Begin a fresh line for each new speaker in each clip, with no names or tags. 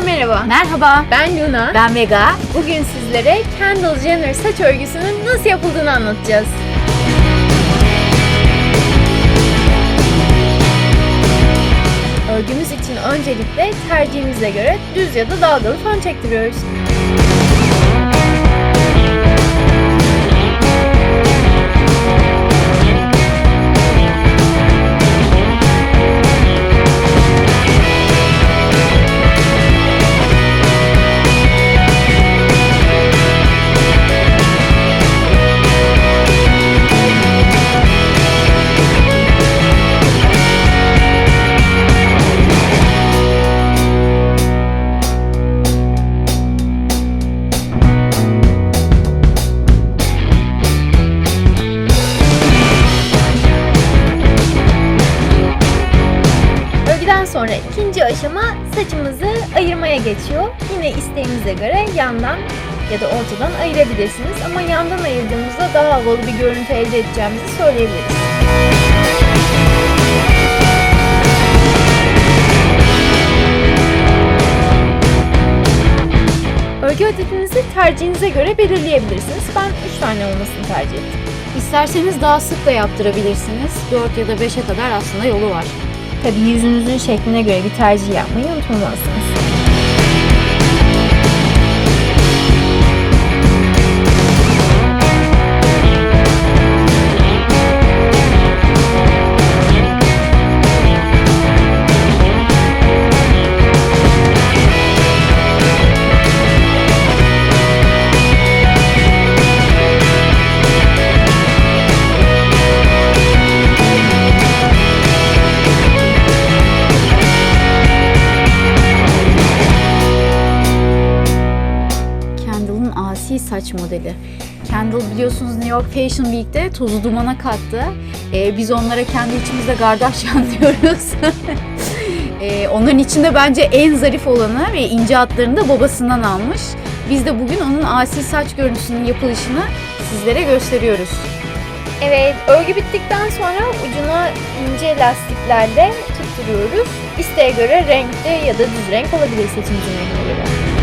merhaba.
Merhaba.
Ben Luna.
Ben Vega.
Bugün sizlere Kendall Jenner saç örgüsünün nasıl yapıldığını anlatacağız. Örgümüz için öncelikle tercihimize göre düz ya da dalgalı fon çektiriyoruz. Sonra ikinci aşama saçımızı ayırmaya geçiyor. Yine isteğimize göre yandan ya da ortadan ayırabilirsiniz ama yandan ayırdığımızda daha havalı bir görüntü elde edeceğimizi söyleyebiliriz. Örgü adetinizi tercihinize göre belirleyebilirsiniz. Ben 3 tane olmasını tercih ettim.
İsterseniz daha sık da yaptırabilirsiniz. 4 ya da 5'e kadar aslında yolu var.
Tabii yüzünüzün şekline göre bir tercih yapmayı unutmamalısınız.
Saç modeli. Kendall biliyorsunuz New York Fashion Week'te tozu dumana kattı. Ee, biz onlara kendi içimizde Kardashian diyoruz. Ee, onların içinde bence en zarif olanı ve ince hatlarını da babasından almış. Biz de bugün onun asi saç görüntüsünün yapılışını sizlere gösteriyoruz.
Evet, örgü bittikten sonra ucuna ince lastiklerle tutturuyoruz. İsteğe göre renkli ya da düz renk olabilir seçimizin rengine göre.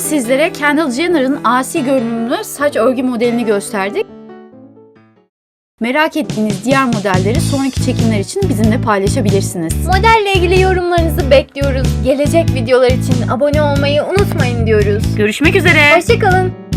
Sizlere Kendall Jenner'ın asi görünümlü saç örgü modelini gösterdik. Merak ettiğiniz diğer modelleri sonraki çekimler için bizimle paylaşabilirsiniz.
Modelle ilgili yorumlarınızı bekliyoruz. Gelecek videolar için abone olmayı unutmayın diyoruz.
Görüşmek üzere.
Hoşçakalın.